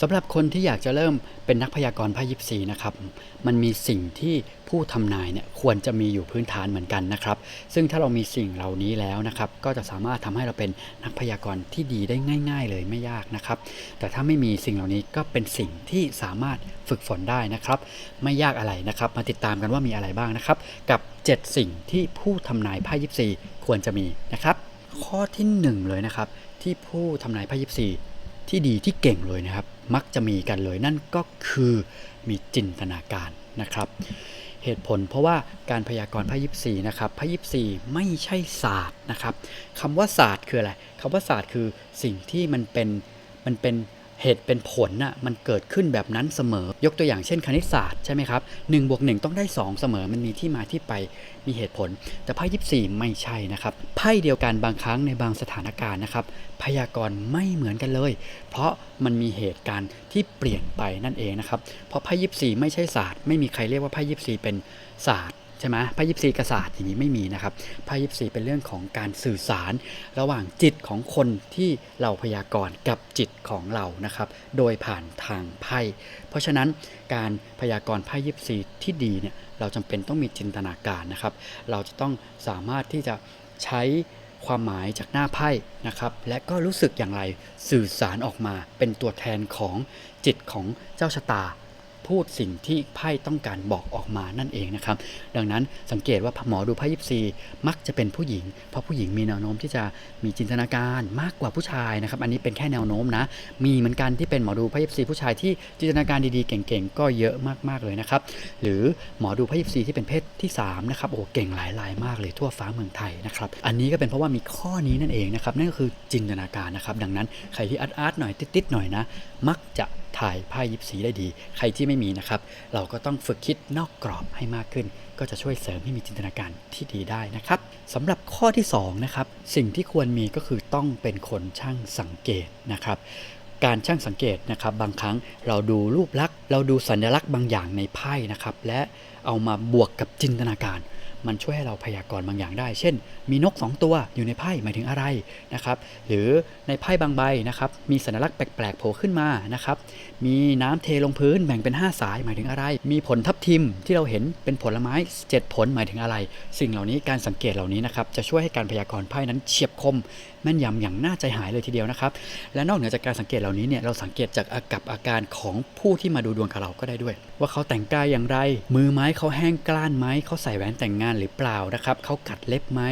สำหรับคนที่อยากจะเริ่มเป็นนักพยากรณ์ไพ่ยิปซีนะครับ มันมีสิ่งที่ผู้ทำนายเนี่ยควรจะมีอยู่พื้นฐานเหมือนกันนะครับ ซึ่งถ้าเรามีสิ่งเหล่านี้แล้วนะครับ ก็จะสามารถทำให้เราเป็นนักพยากรณ์ที่ดีได้ง่าย ๆ เลยไม่ยากนะครับ แต่ถ้าไม่มีสิ่งเหล่านี้ก็เป็นสิ่งที่สามารถฝึกฝนได้นะครับ ไม่ยากอะไรนะครับ มาติดตามกันว่ามีอะไรบ้างนะครับ กับ 7 สิ่งที่ผู้ทำนายไพ่ยิปซีควรจะมีนะครับ ข้อที่หนึ่งเลยนะครับ ที่ผู้ทำนายไพ่ยิปซี ที่ดีที่เก่งเลยนะครับ มักจะมีกันเลยนั่นก็คือมีจินตนาการนะครับ เหตุผลเพราะว่าการพยากรณ์ไพ่ยิปซีนะครับไพ่ยิปซีไม่ใช่ศาสตร์นะครับคำว่าศาสตร์คืออะไรคำว่าศาสตร์คือสิ่งที่มันเป็นมันเป็น เหตุเป็นผลน่ะมันเกิดขึ้นแบบนั้นเสมอ ยกตัวอย่างเช่นคณิตศาสตร์ใช่ไหมครับ1บวก1ต้องได้ 2 เสมอมันมีที่มาที่ไปมีเหตุผล แต่ไพ่ยิปซีไม่ใช่นะครับไพ่เดียวกันบางครั้งในบางสถานการณ์นะครับพยากรณ์ไม่เหมือนกันเลย เพราะมันมีเหตุการณ์ที่เปลี่ยนไปนั่นเองนะครับเพราะไพ่ยิปซีไม่ใช่ศาสตร์ไม่มีใครเรียกว่าไพ่ยิปซีเป็นศาสตร์ ใช่ไหมไพ่ยิปซีกับศาสตร์อย่างนี้ไม่มีนะครับไพ่ยิปซีเป็นเรื่องของการสื่อสาร ระหว่างจิตของคนที่เราพยากรณ์กับจิตของเรานะครับ โดยผ่านทางไพ่เพราะฉะนั้นการพยากรณ์ไพ่ยิปซีที่ดีเนี่ยเราจำเป็นต้องมีจินตนาการนะครับ เราจะต้องสามารถที่จะใช้ความหมายจากหน้าไพ่นะครับ และก็รู้สึกอย่างไรสื่อสารออกมาเป็นตัวแทนของจิตของเจ้าชะตา พูดสิ่งที่ไพ่ต้องการบอกออกมานั่นเองนะครับ ดังนั้นสังเกตว่าหมอดูไพ่ยิปซีมักจะเป็นผู้หญิง เพราะผู้หญิงมีแนวโน้มที่จะมีจินตนาการมากกว่าผู้ชายนะครับ อันนี้เป็นแค่แนวโน้มนะ มีเหมือนกันที่เป็นหมอดูไพ่ยิปซีผู้ชายที่จินตนาการดีๆ เก่งๆ ก็เยอะมากๆเลยนะครับ หรือหมอดูไพ่ยิปซีที่เป็นเพศที่3นะครับ โอ้เก่งหลายรายมากเลยทั่วฟ้าเมืองไทยนะครับ อันนี้ก็เป็นเพราะว่ามีข้อนี้นั่นเองนะครับ นั่นก็คือจินตนาการนะครับ ดังนั้นใครที่อาร์ตอาร์ตหน่อยติดๆหน่อยนะ มักจะ ถ่ายไพ่ยิปซีได้ดี ใครที่ไม่มีนะครับ เราก็ต้องฝึกคิดนอกกรอบให้มากขึ้น ก็จะช่วยเสริมให้มีจินตนาการที่ดีได้นะครับสำหรับข้อที่2นะครับสิ่งที่ควรมีก็คือต้องเป็นคนช่างสังเกตนะครับการช่างสังเกตนะครับบางครั้งเราดูรูปลักษณ์ เราดูสัญลักษณ์บางอย่างในไพ่นะครับและเอามาบวกกับจินตนาการ มันช่วยให้เราพยากรณ์บางอย่างได้ เช่น มีนก 2 ตัวอยู่ในไพ่หมายถึงอะไรนะครับหรือในไพ่บางใบนะครับมีสัญลักษณ์แปลกๆโผล่ขึ้นมานะครับมีน้ำเทลงพื้นแบ่งเป็น 5 สายหมายถึงอะไร มีผลทับทิมที่เราเห็นเป็นผลไม้ 7 ผลหมายถึงอะไร สิ่งเหล่านี้การสังเกตเหล่านี้นะครับจะช่วยให้การพยากรณ์ไพ่นั้นเฉียบคมแม่นยำอย่างน่าใจหายเลยทีเดียวนะครับและนอกเหนือจากการสังเกตเหล่านี้เนี่ยเราสังเกตจากอากับอาการของผู้ที่มาดูดวงกับเราก็ได้ด้วย ว่าเขาแต่งกายอย่างไร มือไม้เขาแห้งกล้านไหมเขาใส่แหวนแต่งงานหรือเปล่านะครับเขากัดเล็บไหม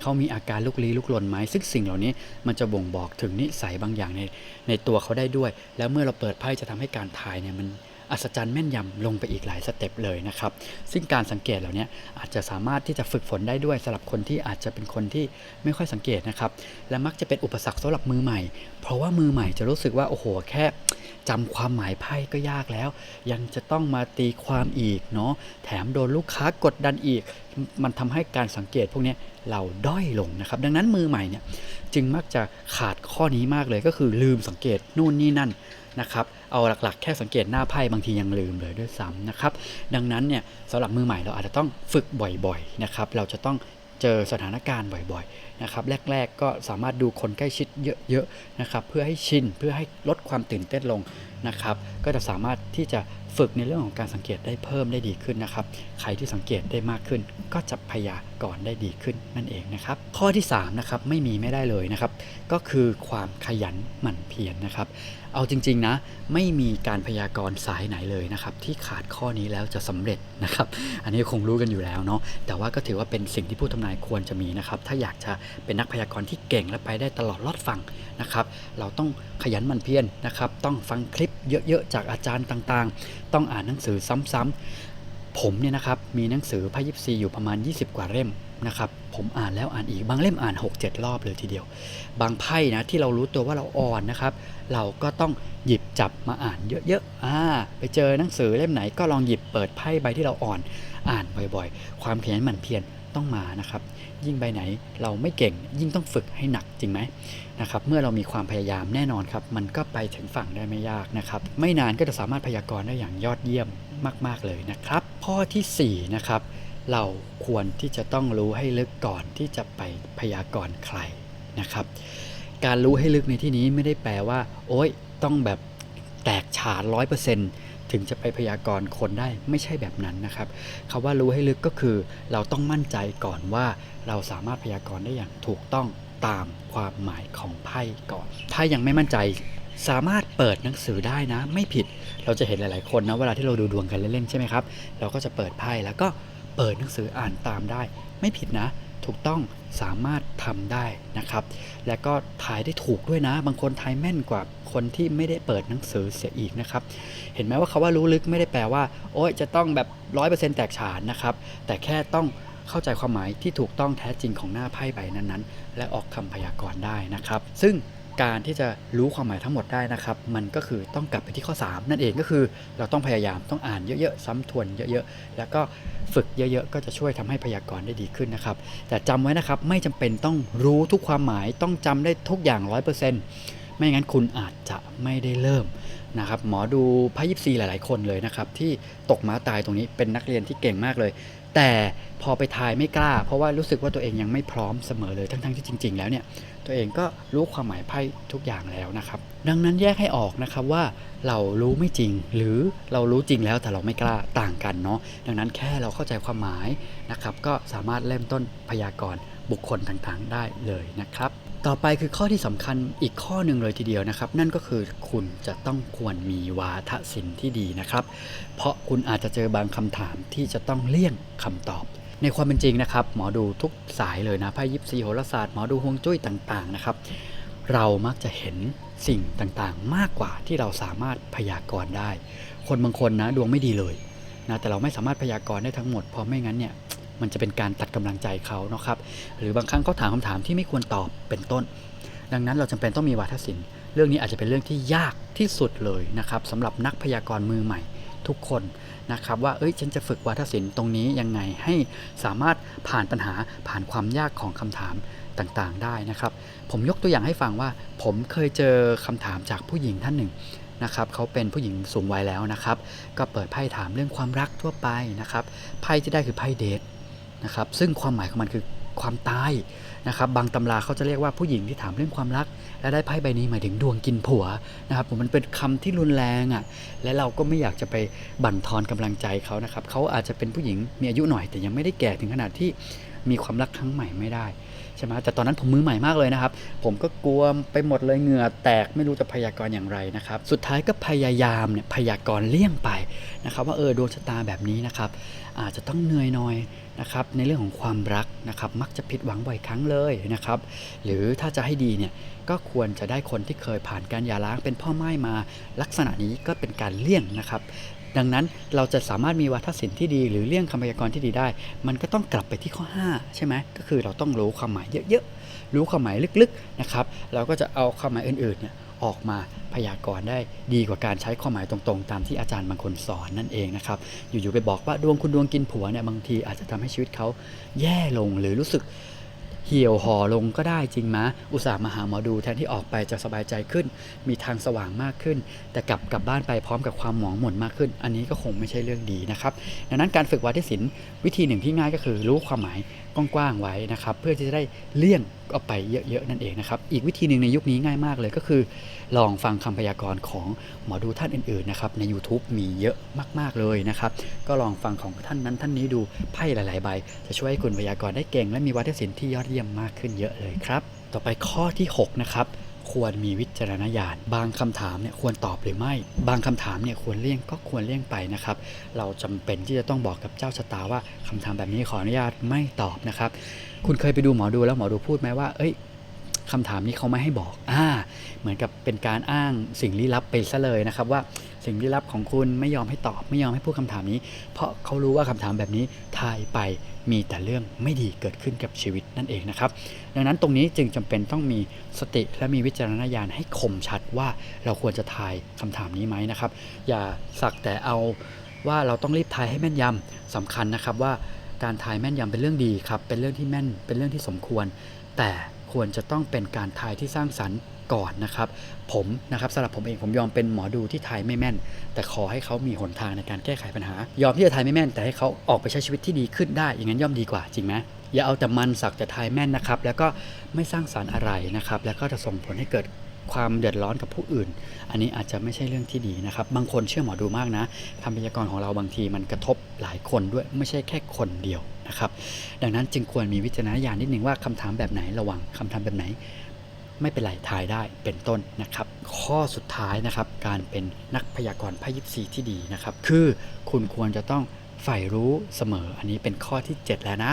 เขามีอาการลุกลี้ลุกลนไหมซึ่งสิ่งเหล่านี้มันจะบ่งบอกถึงนิสัยบางอย่างในในตัวเขาได้ด้วย แล้วเมื่อเราเปิดไพ่จะทำให้การทายเนี่ยมันอัศจรรย์แม่นยำลงไปอีกหลายสเต็ปเลยนะครับ ซึ่งการสังเกตเหล่านี้อาจจะสามารถที่จะฝึกฝนได้ด้วยสำหรับคนที่อาจจะเป็นคนที่ไม่ค่อยสังเกตนะครับ และมักจะเป็นอุปสรรคสำหรับมือใหม่ เพราะว่ามือใหม่จะรู้สึกว่าโอ้โหแค่ จำความหมายไพ่ก็ยากแล้ว ยังจะต้องมาตีความอีกเนาะแถมโดนลูกค้ากดดันอีก มันทำให้การสังเกตพวกนี้เราด้อยลงนะครับ ดังนั้นมือใหม่เนี่ยจึงมักจะขาดข้อนี้มากเลยก็คือลืมสังเกตนู่นนี่นั่นนะครับ เอาหลักๆ แค่สังเกตหน้าไพ่บางทียังลืมเลยด้วยซ้ำนะครับ ดังนั้นเนี่ยสำหรับมือใหม่เราอาจจะต้องฝึกบ่อยๆนะครับ เราจะต้องเจอสถานการณ์บ่อยๆ นะครับแรก ๆ ก็สามารถดูคนใกล้ชิดเยอะๆนะครับเพื่อให้ชินเพื่อให้ลดความตื่นเต้นลงนะครับ ก็จะสามารถที่จะฝึกในเรื่องของการสังเกตได้เพิ่มได้ดีขึ้นนะครับ ใครที่สังเกตได้มากขึ้น ก็จะพยากรณ์ได้ดีขึ้นนั่นเองนะครับ ข้อที่3นะครับไม่มีไม่ได้เลยนะครับ ก็คือความขยันหมั่นเพียรนะครับเอาจริง ๆ นะ ไม่มีการพยากรณ์สายไหนเลยนะครับ ที่ขาดข้อนี้แล้วจะสำเร็จนะครับ อันนี้คงรู้กันอยู่แล้วเนาะแต่ว่าก็ถือว่าเป็นสิ่งที่ผู้ทำนายควรจะมีนะครับ ถ้าอยากจะเป็นนักพยากรณ์ที่เก่งและไปได้ตลอดรอดฟังนะครับ เราต้องขยันมันเพียรนะครับ ต้องฟังคลิปเยอะๆจากอาจารย์ต่างๆ ต้องอ่านหนังสือซ้ำๆผมเนี่ยนะครับมีหนังสือพยิปซีอยู่ประมาณ 20 กว่าเล่ม นะครับผมอ่านแล้วอ่านอีกบางเล่มอ่าน 6-7 รอบเลยทีเดียว บางไพ่นะที่เรารู้ตัวว่าเราอ่อนนะครับ เราก็ต้องหยิบจับมาอ่านเยอะๆอ่าไปเจอหนังสือเล่มไหนก็ลองหยิบเปิดไพ่ใบที่เราอ่อนอ่านบ่อยๆ ความขยันหมั่นเพียรต้องมานะครับ ยิ่งใบไหนเราไม่เก่ง ยิ่งต้องฝึกให้หนักจริงไหมนะครับเมื่อเรามีความพยายามแน่นอนครับ มันก็ไปถึงฝั่งได้ไม่ยากนะครับ ไม่นานก็จะสามารถพยากรณ์ได้อย่างยอดเยี่ยมมาก ๆเลยนะครับ ข้อทีสี่4นะครับ เราควรที่จะต้องรู้ให้ลึกก่อนที่จะไปพยากรณ์ใครนะครับ การรู้ให้ลึกในที่นี้ไม่ได้แปลว่า โอ๊ยต้องแบบแตกฉานร้อยเปอร์เซ็นต์ถึงจะไปพยากรณ์คนได้ไม่ใช่แบบนั้นนะครับคำว่ารู้ให้ลึกก็คือ เราต้องมั่นใจก่อนว่าเราสามารถพยากรณ์ได้อย่างถูกต้องตามความหมายของไพ่ก่อน ถ้ายังไม่มั่นใจสามารถเปิดหนังสือได้นะ ไม่ผิดเราจะเห็นหลาย ๆ คนนะเวลาที่เราดูดวงกันเล่น ๆ ใช่ไหมครับ เราก็จะเปิดไพ่แล้วก็ เปิดหนังสืออ่านตามได้ ไม่ผิดนะ ถูกต้องสามารถทำได้นะครับ และก็ทายได้ถูกด้วยนะ บางคนทายแม่นกว่าคนที่ไม่ได้เปิดหนังสือเสียอีกนะครับ เห็นไหมว่าคาว่ารู้ลึกไม่ได้แปลว่า โอ้ยจะต้องแบบร้อยเปอร์เซ็นต์แตกฉานนะครับ แต่แค่ต้องเข้าใจความหมายที่ถูกต้องแท้จริงของหน้าไพ่ใบนั้นๆ และออกคำพยากรณ์ได้นะครับ ซึ่ง การที่จะรู้ความหมายทั้งหมดได้นะครับ มันก็คือต้องกลับไปที่ข้อ 3 นั่นเองก็คือเราต้องพยายามต้องอ่านเยอะๆ ซ้ำทวนเยอะๆ แล้วก็ฝึกเยอะๆ ก็จะช่วยทำให้พยากรณ์ได้ดีขึ้นนะครับ แต่จำไว้นะครับไม่จำเป็นต้องรู้ทุกความหมายต้องจำได้ทุกอย่าง 100%ไม่งั้นคุณอาจจะไม่ได้เริ่มนะครับหมอดูไพ่ยิปซีหลาย ๆ คนเลยนะครับที่ตกม้าตายตรงนี้เป็นนักเรียนที่เก่งมากเลย แต่พอไปทายไม่กล้า เพราะว่ารู้สึกว่าตัวเองยังไม่พร้อมเสมอเลยทั้งๆที่จริง ๆ แล้วเนี่ย ตัวเองก็รู้ความหมายไพ่ทุกอย่างแล้วนะครับ ดังนั้นแยกให้ออกนะครับว่าเรารู้ไม่จริง หรือเรารู้จริงแล้วแต่เราไม่กล้าต่างกันเนาะดังนั้นแค่เราเข้าใจความหมายนะครับ ก็สามารถเริ่มต้นพยากรณ์บุคคลต่างๆ ได้เลยนะครับต่อไปคือข้อที่สำคัญอีกข้อหนึ่งเลยทีเดียวนะครับ นั่นก็คือคุณจะต้องควรมีวาทศิลป์ที่ดีนะครับ เพราะคุณอาจจะเจอบางคำถามที่จะต้องเลี่ยงคำตอบ ในความเป็นจริงนะครับ หมอดูทุกสายเลยนะไพ่ยิปซีโหราศาสตร์หมอดูฮวงจุ้ยต่างๆนะครับ เรามักจะเห็นสิ่งต่างๆ มากกว่าที่เราสามารถพยากรณ์ได้ คนบางคนนะดวงไม่ดีเลยนะแต่เราไม่สามารถพยากรณ์ได้ทั้งหมดเพราะไม่งั้นเนี่ยมันจะเป็นการตัดกำลังใจเขาเนาะครับ หรือบางครั้งเขาถามคำถามที่ไม่ควรตอบเป็นต้น ดังนั้นเราจำเป็นต้องมีวาทศิลป์เรื่องนี้อาจจะเป็นเรื่องที่ยากที่สุดเลยนะครับสำหรับนักพยากรณ์มือใหม่ ทุกคนนะครับว่าเอ้ยฉันจะฝึกวาทศิลป์ตรงนี้ยังไงให้สามารถผ่านปัญหาผ่านความยากของคำถามต่างๆ ได้นะครับ ผมยกตัวอย่างให้ฟังว่าผมเคยเจอคำถามจากผู้หญิงท่านหนึ่งนะครับเขาเป็นผู้หญิงสูงวัยแล้วนะครับ ก็เปิดไพ่ถามเรื่องความรักทั่วไปนะครับไพ่ที่ได้คือไพ่เดทนะครับซึ่งความหมายของมันคือ ความตายนะครับบางตำราเขาจะเรียกว่าผู้หญิงที่ถามเรื่องความรัก และได้ไพ่ใบนี้หมายถึงดวงกินผัวนะครับผมมันเป็นคำที่รุนแรงอะและเราก็ไม่อยากจะไปบั่นทอนกำลังใจเขานะครับเขาอาจจะเป็นผู้หญิงมีอายุหน่อยแต่ยังไม่ได้แก่ถึงขนาดที่มีความรักครั้งใหม่ไม่ได้ ใช่ไหมแต่ตอนนั้นผมมือใหม่มากเลยนะครับ ผมก็กลัวไปหมดเลยเหงื่อแตกไม่รู้จะพยากรณ์อย่างไรนะครับ สุดท้ายก็พยายามเนี่ยพยากรณ์เลี่ยงไปนะครับ ว่าเออดวงชะตาแบบนี้นะครับอาจจะต้องเหนื่อยหน่อยนะครับในเรื่องของความรักนะครับมักจะผิดหวังบ่อยครั้งเลยนะครับหรือถ้าจะให้ดีเนี่ยก็ควรจะได้คนที่เคยผ่านการหย่าร้างเป็นพ่อไม้มาลักษณะนี้ก็เป็นการเลี่ยงนะครับ ดังนั้นเราจะสามารถมีวาทศิลป์ที่ดี หรือเลี่ยงคำพยากรณ์ที่ดีได้ มันก็ต้องกลับไปที่ข้อ 5 ใช่ไหมก็คือเราต้องรู้ความหมายเยอะๆ รู้ความหมายลึกๆนะครับเราก็จะเอาความหมายอื่นๆเนี่ยออกมาพยากรณ์ได้ดีกว่าการใช้ความหมายตรงๆ ตามที่อาจารย์บางคนสอนนั่นเองนะครับ อยู่ๆไปบอกว่าดวงคุณดวงกินผัวเนี่ยบางทีอาจจะทำให้ชีวิตเขาแย่ลงหรือรู้สึก เหี่ยวห่อลงก็ได้จริงมะ อุตส่าห์มาหาหมอดูแทนที่ออกไปจะสบายใจขึ้น มีทางสว่างมากขึ้น แต่กลับกลับบ้านไปพร้อมกับความหมองหม่นมากขึ้น อันนี้ก็คงไม่ใช่เรื่องดีนะครับ ดังนั้นการฝึกวาทศิลป์วิธีหนึ่งที่ง่ายก็คือรู้ความหมายกว้างๆไว้นะครับ เพื่อที่จะได้เลี่ยงออกไปเยอะๆนั่นเองนะครับ อีกวิธีหนึ่งในยุคนี้ง่ายมากเลยก็คือ ลองฟังคำพยากรณ์ของหมอดูท่านอื่นๆนะครับใน YouTube มีเยอะมากๆเลยนะครับ ก็ลองฟังของท่านนั้นท่านนี้ดูไพ่หลายๆใบ จะช่วยให้คุณพยากรณ์ได้เก่งและมีวัฒนศิลป์ที่ยอดเยี่ยมมากขึ้นเยอะเลยครับ ต่อไปข้อที่ 6 นะครับ ควรมีวิจารณญาณ บางคำถามเนี่ยควรตอบหรือไม่ บางคำถามเนี่ยควรเลี่ยงก็ควรเลี่ยงไปนะครับ เราจำเป็นที่จะต้องบอกกับเจ้าชะตาว่าคำถามแบบนี้ขออนุญาตไม่ตอบนะครับ คุณเคยไปดูหมอดูแล้วหมอดูพูดไหมว่า เอ้ย คำถามนี้เขาไม่ให้บอกอ่าเหมือนกับเป็นการอ้างสิ่งลี้ลับไปซะเลยนะครับว่าสิ่งลี้ลับของคุณไม่ยอมให้ตอบไม่ยอมให้พูดคำถามนี้ เพราะเขารู้ว่าคำถามแบบนี้ทายไปมีแต่เรื่องไม่ดีเกิดขึ้นกับชีวิตนั่นเองนะครับ ดังนั้นตรงนี้จึงจำเป็นต้องมีสติและมีวิจารณญาณให้คมชัดว่าเราควรจะทายคำถามนี้ไหมนะครับ อย่าสักแต่เอาว่าเราต้องรีบทายให้แม่นยำสำคัญนะครับว่าการทายแม่นยำเป็นเรื่องดีครับ เป็นเรื่องที่แม่น เป็นเรื่องที่สมควร แต่ ควรจะต้องเป็นการทายที่สร้างสรรค์ก่อนนะครับ ผมนะครับสำหรับผมเองผมยอมเป็นหมอดูที่ทายไม่แม่น แต่ขอให้เขามีหนทางในการแก้ไขปัญหา ยอมที่จะทายไม่แม่น แต่ให้เขาออกไปใช้ชีวิตที่ดีขึ้นได้ อย่างนั้นย่อมดีกว่าจริงไหมอย่าเอาแต่มันสักแต่ทายแม่นนะครับ แล้วก็ไม่สร้างสารรค์อะไรนะครับ แล้วก็จะส่งผลให้เกิดความเดือดร้อนกับผู้อื่น อันนี้อาจจะไม่ใช่เรื่องที่ดีนะครับ บางคนเชื่อหมอดูมากนะคำพยากรณ์ของเราบางทีมันกระทบหลายคนด้วยไม่ใช่แค่คนเดียว นะครับ ดังนั้นจึงควรมีวิจารณญาณนิดนึงว่าคำถามแบบไหนระวังคำถามแบบไหน ไม่เป็นไรทายได้เป็นต้นนะครับ ข้อสุดท้ายนะครับ การเป็นนักพยากรณ์ไพ่ยิปซีที่ดีนะครับ คือคุณควรจะต้องใฝ่รู้เสมอ อันนี้เป็นข้อที่ 7 แล้วนะ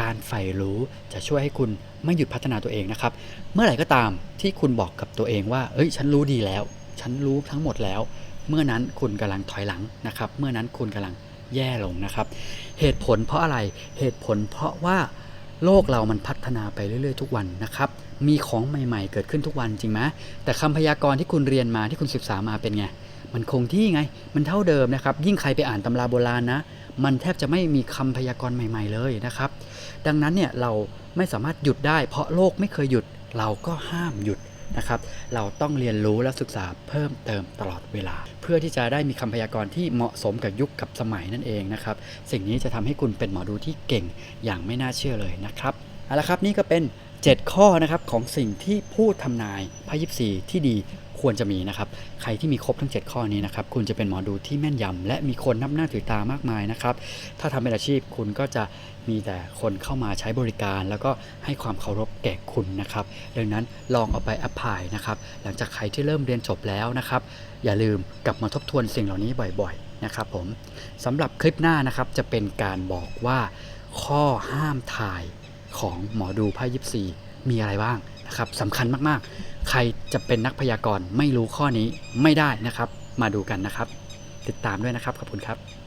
การใฝ่รู้จะช่วยให้คุณไม่หยุดพัฒนาตัวเองนะครับ เมื่อไหร่ก็ตามที่คุณบอกกับตัวเองว่า เอ้ย ฉันรู้ดีแล้ว ฉันรู้ทั้งหมดแล้ว เมื่อนั้นคุณกำลังถอยหลังนะครับ เมื่อนั้นคุณกำลัง แย่ลงนะครับ เหตุผลเพราะอะไรเหตุผลเพราะว่าโลกเรามันพัฒนาไปเรื่อย ๆ ทุกวันนะครับ มีของใหม่ๆ เกิดขึ้นทุกวันจริงไหมแต่คำพยากรณ์ที่คุณเรียนมาที่คุณศึกษามาเป็นไง มันคงที่ไง มันเท่าเดิมนะครับ ยิ่งใครไปอ่านตำราโบราณนะ มันแทบจะไม่มีคำพยากรณ์ใหม่ ๆ เลยนะครับ ดังนั้นเนี่ยเราไม่สามารถหยุดได้ เพราะโลกไม่เคยหยุด เราก็ห้ามหยุด นะครับ เราต้องเรียนรู้และศึกษาเพิ่มเติมตลอดเวลา เพื่อที่จะได้มีคำพยากรณ์ที่เหมาะสมกับยุคกับสมัยนั่นเองนะครับ สิ่งนี้จะทำให้คุณเป็นหมอดูที่เก่งอย่างไม่น่าเชื่อเลยนะครับเอาละครับนี่ก็เป็น 7 ข้อนะครับของสิ่งที่ผู้ทำนายพ่ยิปซีที่ดี ควรจะมีนะครับ ใครที่มีครบทั้ง 7 ข้อนี้นะครับ คุณจะเป็นหมอดูที่แม่นยำและมีคนนับหน้าถือตามากมายนะครับ ถ้าทำเป็นอาชีพคุณก็จะมีแต่คนเข้ามาใช้บริการ แล้วก็ให้ความเคารพแก่คุณนะครับ ดังนั้นลองเอาไปแอพพลายนะครับ หลังจากใครที่เริ่มเรียนจบแล้วนะครับ อย่าลืมกลับมาทบทวนสิ่งเหล่านี้บ่อยๆนะครับผมสำหรับคลิปหน้านะครับจะเป็นการบอกว่าข้อห้ามถ่ายของหมอดูไพ่ยิปซีมีอะไรบ้าง นะครับสำคัญมากๆ ใครจะเป็นนักพยากรณ์ไม่รู้ข้อนี้ไม่ได้นะครับ มาดูกันนะครับ ติดตามด้วยนะครับขอบคุณครับ